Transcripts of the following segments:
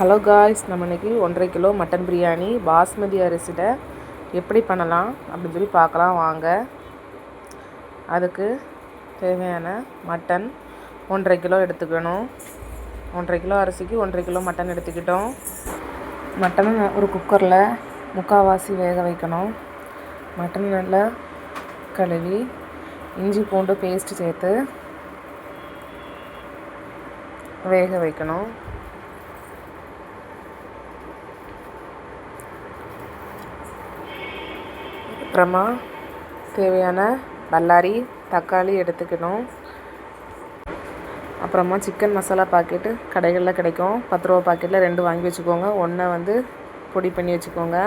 Hello guys நம்ம இன்றைக்கி ஒன்றரை கிலோ மட்டன் பிரியாணி பாஸ்மதி அரிசியில் எப்படி பண்ணலாம் அப்படின்னு சொல்லி பார்க்கலாம். வாங்க. அதுக்கு தேவையான மட்டன் ஒன்றரை கிலோ எடுத்துக்கணும். ஒன்றரை கிலோ அரிசிக்கு ஒன்றரை கிலோ மட்டன் எடுத்துக்கிட்டோம். மட்டனை ஒரு குக்கரில் முக்கால்வாசி வேக வைக்கணும். மட்டன் நல்லா கழுவி இஞ்சி பூண்டு பேஸ்ட் சேர்த்து வேக வைக்கணும். அப்புறமா தேவையான பல்லாரி தக்காளி எடுத்துக்கணும். அப்புறமா சிக்கன் மசாலா பாக்கெட்டு கடைகளில் கிடைக்கும். பத்து ரூபா பாக்கெட்டில் ரெண்டு வாங்கி வச்சுக்கோங்க. ஒன்றை வந்து பொடி பண்ணி வச்சுக்கோங்க.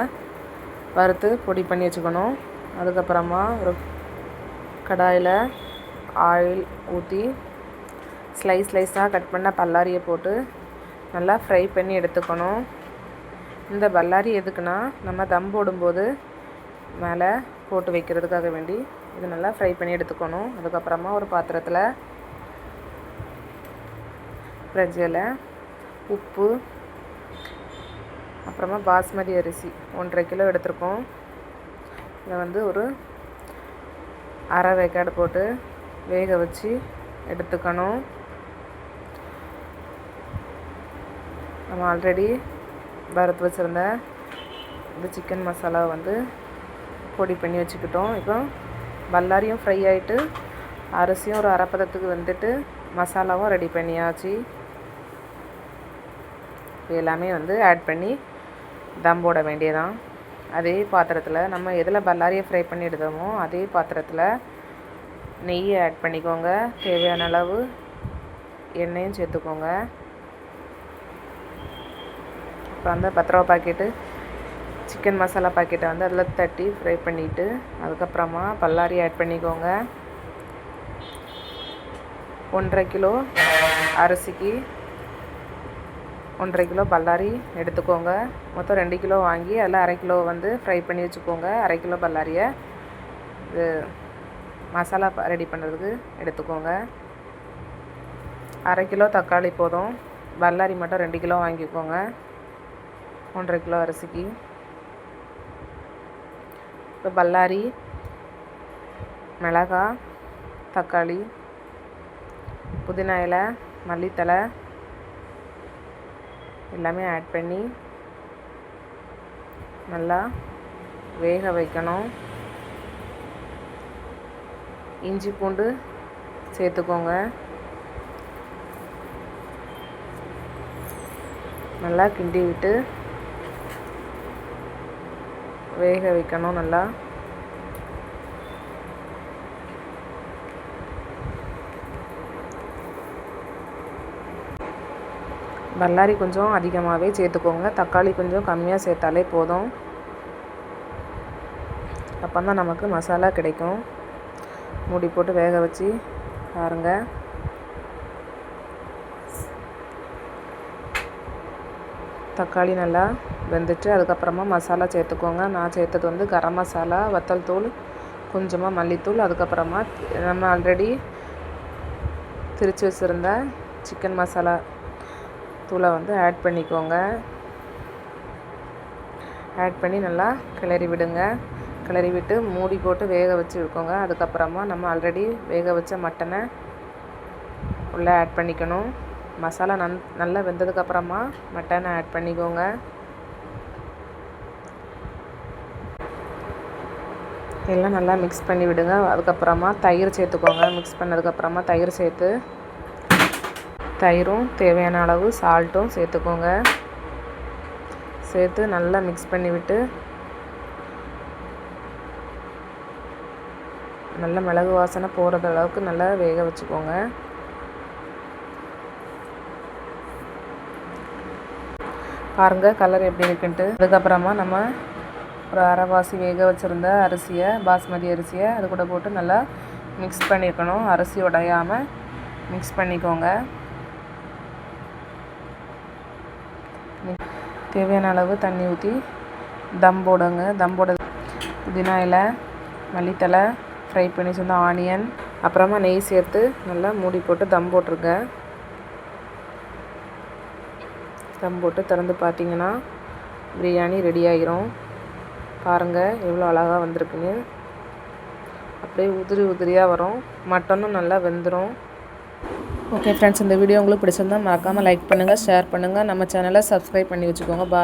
வறுத்து பொடி பண்ணி வச்சுக்கணும். அதுக்கப்புறமா ஒரு கடாயில் ஆயில் ஊற்றி ஸ்லைஸ் ஸ்லைஸாக கட் பண்ண பல்லாரியை போட்டு நல்லா ஃப்ரை பண்ணி எடுத்துக்கணும். இந்த பல்லாரி எதுக்குன்னா நம்ம தம் போடும்போது மேலே போட்டு வைக்கிறதுக்காக வேண்டி இது நல்லா ஃப்ரை பண்ணி எடுத்துக்கணும். அதுக்கப்புறமா ஒரு பாத்திரத்தில் பிரஜையில் உப்பு அப்புறமா பாஸ்மதி அரிசி ஒன்றரை கிலோ எடுத்திருக்கோம். இதை வந்து ஒரு அரை வேக்காடு போட்டு வேக வச்சு எடுத்துக்கணும். நம்ம ஆல்ரெடி வறுத்து வச்சுருந்த இந்த சிக்கன் மசாலா வந்து பொடி பண்ணி வச்சுக்கிட்டோம். இப்போ பல்லாரியும் ஃப்ரை ஆகிட்டு அரிசியும் ஒரு அரைப்பதத்துக்கு வந்துட்டு மசாலாவும் ரெடி பண்ணியாச்சு. எல்லாமே வந்து ஆட் பண்ணி தம் போட வேண்டியதான் அதே பாத்திரத்தில் நம்ம எதில் பல்லாரியை ஃப்ரை பண்ணி அதே பாத்திரத்தில் நெய்யை ஆட் பண்ணிக்கோங்க. தேவையான அளவு எண்ணெயும் சேர்த்துக்கோங்க. அப்புறம் அந்த பத்து ரூபா பாக்கெட்டு சிக்கன் மசாலா பாக்கெட்டை வந்து அதில் தட்டி ஃப்ரை பண்ணிவிட்டு அதுக்கப்புறமா பல்லாரி ஆட் பண்ணிக்கோங்க. ஒன்றரை கிலோ அரிசிக்கு ஒன்றரை கிலோ பல்லாரி எடுத்துக்கோங்க. மொத்தம் ரெண்டு கிலோ வாங்கி அதில் அரை கிலோ வந்து ஃப்ரை பண்ணி வச்சுக்கோங்க. அரை கிலோ பல்லாரியை. இது மசாலா ரெடி பண்ணுறதுக்கு எடுத்துக்கோங்க. அரை கிலோ தக்காளி போதும். பல்லாரி மட்டும் ரெண்டு கிலோ வாங்கிக்கோங்க. ஒன்றரை கிலோ அரிசிக்கு. இப்போ பல்லாரி மிளகா தக்காளி புதினா இலை மல்லித்தலை எல்லாமே ஆட் பண்ணி நல்லா வேக வைக்கணும். இஞ்சி பூண்டு சேர்த்துக்கோங்க. நல்லா கிண்டி விட்டு வேக வைக்கணும் நல்லா. பல்லாரி கொஞ்சம் அதிகமாகவே சேர்த்துக்கோங்க. தக்காளி கொஞ்சம் கம்மியாக சேர்த்தாலே போதும். அப்போ தான் நமக்கு மசாலா கிடைக்கும். மூடி போட்டு வேக வச்சு பாருங்கள் தக்காளி நல்லா வெந்துட்டு அதுக்கப்புறமா மசாலா சேர்த்துக்கோங்க. நான் சேர்த்தது வந்து கரம் மசாலா வத்தல் தூள் கொஞ்சமாக மல்லித்தூள் அதுக்கப்புறமா நம்ம ஆல்ரெடி திரிச்சு வச்சுருந்த சிக்கன் மசாலா தூளை வந்து ஆட் பண்ணிக்கோங்க. ஆட் பண்ணி நல்லா கிளறி விடுங்க. கிளறி விட்டு மூடி போட்டு வேக வச்சு விற்கோங்க அதுக்கப்புறமா நம்ம ஆல்ரெடி வேக வச்ச மட்டனை உள்ளே ஆட் பண்ணிக்கணும். மசாலா நன் நல்லா வெந்ததுக்கப்புறமா மட்டனை ஆட் பண்ணிக்கோங்க. எல்லாம் நல்லா மிக்ஸ் பண்ணி விடுங்க. அதுக்கப்புறமா தயிர் சேர்த்துக்கோங்க. மிக்ஸ் பண்ணதுக்கப்புறமா தயிர் சேர்த்து தயிரும் தேவையான அளவு சால்ட்டும் சேர்த்துக்கோங்க. சேர்த்து நல்லா மிக்ஸ் பண்ணி விட்டு நல்ல மிளகு வாசனை போகிறது அளவுக்கு நல்லா வேக வச்சுக்கோங்க. பாருங்கள் கலர் எப்படி இருக்குன்ட்டு. அதுக்கப்புறமா நம்ம ஒரு அரைவாசி வேக வச்சுருந்த அரிசியை பாஸ்மதி அரிசியை அது கூட போட்டு நல்லா மிக்ஸ் பண்ணிக்கணும் அரிசி உடையாமல் மிக்ஸ் பண்ணிக்கோங்க. தேவையான அளவு தண்ணி ஊற்றி தம் போடுங்க. தம் போட புதினா இலை மல்லித்தலை ஃப்ரை பண்ணி சொன்ன ஆனியன் அப்புறமா நெய் சேர்த்து நல்லா மூடி போட்டு தம் போட்டிருங்க. தம் போட்டு திறந்து பார்த்தீங்கன்னா பிரியாணி ரெடி ஆகிரும் பாருங்கள் எவ்வளோ அழகாக வந்திருக்குன்னு. அப்படியே உதிரி உதிரியாக வரும். மட்டனும் நல்லா வெந்துடும் ஓகே ஃப்ரெண்ட்ஸ் இந்த வீடியோ உங்களுக்கு பிடிச்சிருந்தா மறக்காமல் லைக் பண்ணுங்கள் ஷேர் பண்ணுங்கள் நம்ம சேனலை சப்ஸ்கிரைப் பண்ணி வச்சுக்கோங்க. பா